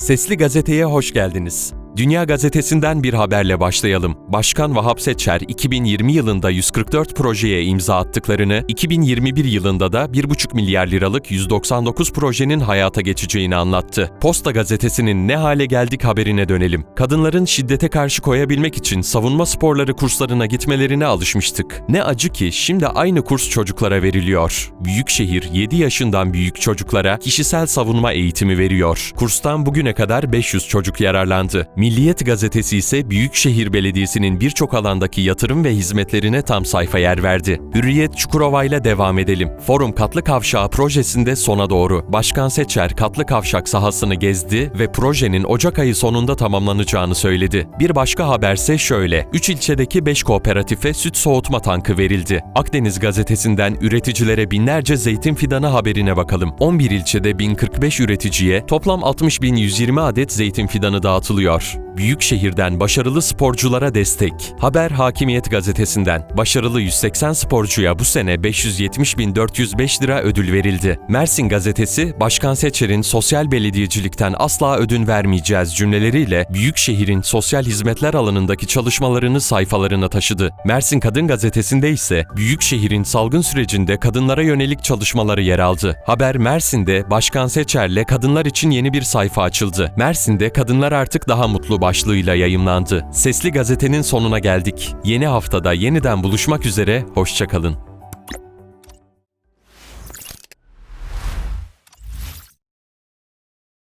Sesli Gazete'ye hoş geldiniz. Dünya Gazetesi'nden bir haberle başlayalım. Başkan Vahap Seçer, 2020 yılında 144 projeye imza attıklarını, 2021 yılında da 1,5 milyar liralık 199 projenin hayata geçeceğini anlattı. Posta Gazetesi'nin ne hale geldik haberine dönelim. Kadınların şiddete karşı koyabilmek için savunma sporları kurslarına gitmelerine alışmıştık. Ne acı ki şimdi aynı kurs çocuklara veriliyor. Büyükşehir 7 yaşından büyük çocuklara kişisel savunma eğitimi veriyor. Kurstan bugüne kadar 500 çocuk yararlandı. Milliyet gazetesi ise Büyükşehir Belediyesi'nin birçok alandaki yatırım ve hizmetlerine tam sayfa yer verdi. Hürriyet Çukurova ile devam edelim. Forum Katlı Kavşağı projesinde sona doğru. Başkan Seçer Katlı Kavşak sahasını gezdi ve projenin Ocak ayı sonunda tamamlanacağını söyledi. Bir başka haberse şöyle. 3 ilçedeki 5 kooperatife süt soğutma tankı verildi. Akdeniz gazetesinden üreticilere binlerce zeytin fidanı haberine bakalım. 11 ilçede 1045 üreticiye toplam 60.120 adet zeytin fidanı dağıtılıyor. Büyükşehir'den başarılı sporculara destek. Haber Hakimiyet gazetesinden başarılı 180 sporcuya bu sene 570.405 lira ödül verildi. Mersin gazetesi Başkan Seçer'in sosyal belediyecilikten asla ödün vermeyeceğiz cümleleriyle Büyükşehir'in sosyal hizmetler alanındaki çalışmalarını sayfalarına taşıdı. Mersin Kadın gazetesinde ise Büyükşehir'in salgın sürecinde kadınlara yönelik çalışmaları yer aldı. Haber Mersin'de Başkan Seçer'le kadınlar için yeni bir sayfa açıldı. Mersin'de kadınlar artık daha mutlu başlığıyla yayımlandı. Sesli gazetenin sonuna geldik. Yeni haftada yeniden buluşmak üzere, hoşçakalın.